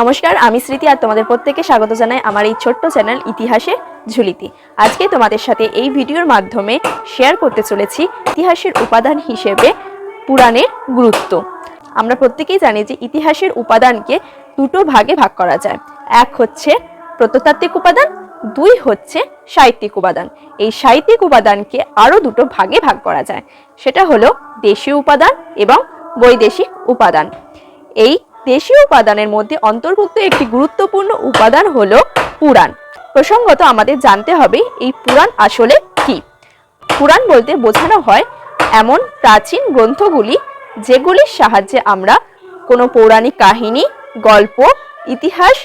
নমস্কার, আমি স্মৃতি আর তোমাদের প্রত্যেককে স্বাগত জানাই আমার এই ছোট্ট চ্যানেল ইতিহাসে ঝুলিতি। আজকে তোমাদের সাথে এই ভিডিওর মাধ্যমে শেয়ার করতে চলেছি ইতিহাসের উপাদান হিসেবে পুরাণের গুরুত্ব। আমরা প্রত্যেকেই জানি যে ইতিহাসের উপাদানকে দুটো ভাগে ভাগ করা যায়। এক হচ্ছে প্রত্নতাত্ত্বিক উপাদান, দুই হচ্ছে সাহিত্যিক উপাদান। এই সাহিত্যিক উপাদানকে আরও দুটো ভাগে ভাগ করা যায়। সেটা হলো দেশীয় উপাদান এবং বৈদেশিক উপাদান। এই দেশীয় উপাদানের মধ্যে অন্তর্ভুক্ত একটি গুরুত্বপূর্ণ উপাদান হল পুরাণ। প্রসঙ্গত আমাদের জানতে হবে এই পুরাণ আসলে কি? পুরাণ বলতে বোঝানো হয় এমন প্রাচীন গ্রন্থগুলি যেগুলির সাহায্যে আমরা কোনো পৌরাণিক কাহিনী, গল্প, ইতিহাস,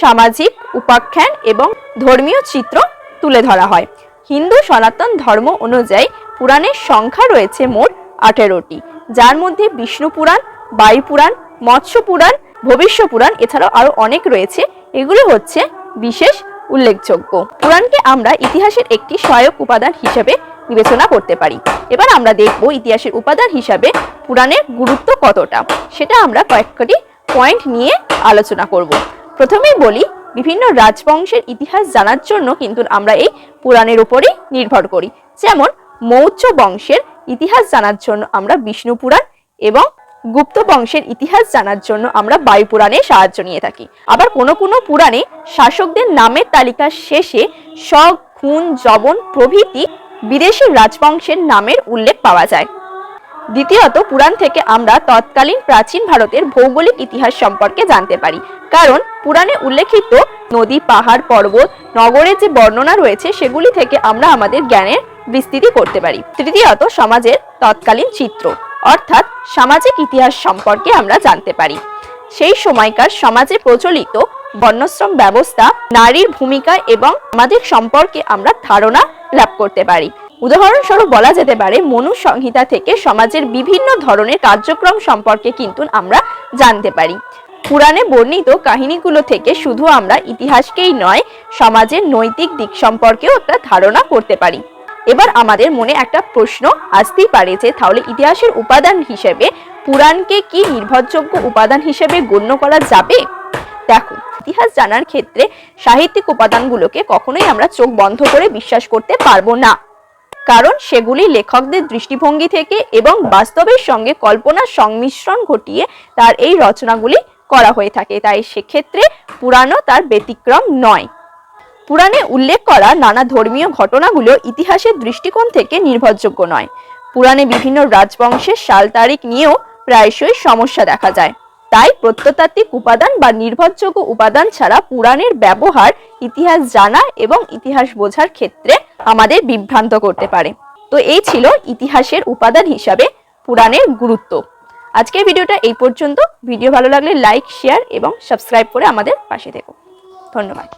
সামাজিক উপাখ্যান এবং ধর্মীয় চিত্র তুলে ধরা হয়। হিন্দু সনাতন ধর্ম অনুযায়ী পুরাণের সংখ্যা রয়েছে মোট আঠেরোটি। যার মধ্যে বিষ্ণু পুরাণ, বায়ু পুরাণ মৎস্য পুরাণ ভবিষ্য পুরাণ এছাড়াও আরও অনেক রয়েছে। এগুলো হচ্ছে বিশেষ উল্লেখযোগ্য। পুরাণকে আমরা ইতিহাসের একটি সহায়ক উপাদান হিসেবে বিবেচনা করতে পারি। এবার আমরা দেখব ইতিহাসের উপাদান হিসাবে পুরাণের গুরুত্ব কতটা। সেটা আমরা কয়েকটি পয়েন্ট নিয়ে আলোচনা করব। প্রথমেই বলি, বিভিন্ন রাজবংশের ইতিহাস জানার জন্য কিন্তু আমরা এই পুরাণের উপরেই নির্ভর করি। যেমন, মৌর্য বংশের ইতিহাস জানার জন্য আমরা বিষ্ণু পুরাণ এবং গুপ্ত বংশের ইতিহাস জানার জন্য আমরা বায়ু পুরাণে সাহায্য নিয়ে থাকি। আবার কোনো কোনো পুরাণে শাসকদের নামের তালিকার শেষে শক, খুন জবন প্রভৃতি বিদেশি রাজবংশের নামের উল্লেখ পাওয়া যায়। দ্বিতীয়ত, পুরাণ থেকে আমরা তৎকালীন প্রাচীন ভারতের ভৌগোলিক ইতিহাস সম্পর্কে জানতে পারি। কারণ পুরাণে উল্লেখিত নদী, পাহাড়, পর্বত, নগরের যে বর্ণনা রয়েছে, সেগুলি থেকে আমরা আমাদের জ্ঞানের বিস্তৃতি করতে পারি। তৃতীয়ত, সমাজের তৎকালীন চিত্র। অর্থাৎ সামাজিক ইতিহাস সম্পর্কে আমরা জানতে পারি। সেই সময়কার সমাজে প্রচলিত বর্ণশ্রম ব্যবস্থা, নারীর ভূমিকা এবং সামাজিক সম্পর্কে আমরা ধারণা লাভ করতে পারি। উদাহরণস্বরূপ বলা যেতে পারে, মনু সংহিতা থেকে সমাজের বিভিন্ন ধরনের কার্যক্রম সম্পর্কে কিন্তু আমরা জানতে পারি। পুরাণে বর্ণিত কাহিনীগুলো থেকে শুধু আমরা ইতিহাসকেই নয়, সমাজের নৈতিক দিক সম্পর্কেও একটা ধারণা করতে পারি। এবার আমাদের মনে একটা প্রশ্ন আসতেই পারে যে তাহলে ইতিহাসের উপাদান হিসেবে পুরাণকে কি নির্ভরযোগ্য উপাদান হিসেবে গণ্য করা যাবে? দেখো, ইতিহাস জানার ক্ষেত্রে সাহিত্যিক উপাদানগুলোকে কখনোই আমরা চোখ বন্ধ করে বিশ্বাস করতে পারব না। কারণ সেগুলি লেখকদের দৃষ্টিভঙ্গি থেকে এবং বাস্তবের সঙ্গে কল্পনার সংমিশ্রণ ঘটিয়ে তার এই রচনাগুলি করা হয়ে থাকে। তাই সেক্ষেত্রে পুরাণও তার ব্যতিক্রম নয়। পুরাণে উল্লেখ করা নানা ধর্মীয় ঘটনাগুলো ইতিহাসের দৃষ্টিকোণ থেকে নির্ভরযোগ্য নয়। পুরাণে বিভিন্ন রাজবংশের সাল তারিখ নিয়েও প্রায়শই সমস্যা দেখা যায়। তাই প্রত্নতাত্ত্বিক উপাদান বা নির্ভরযোগ্য উপাদান ছাড়া পুরাণের ব্যবহার ইতিহাস জানা এবং ইতিহাস বোঝার ক্ষেত্রে আমাদের বিভ্রান্ত করতে পারে। তো এই ছিল ইতিহাসের উপাদান হিসাবে পুরাণের গুরুত্ব। আজকের ভিডিওটা এই পর্যন্ত। ভিডিও ভালো লাগলে লাইক, শেয়ার এবং সাবস্ক্রাইব করে আমাদের পাশে থেকো। ধন্যবাদ।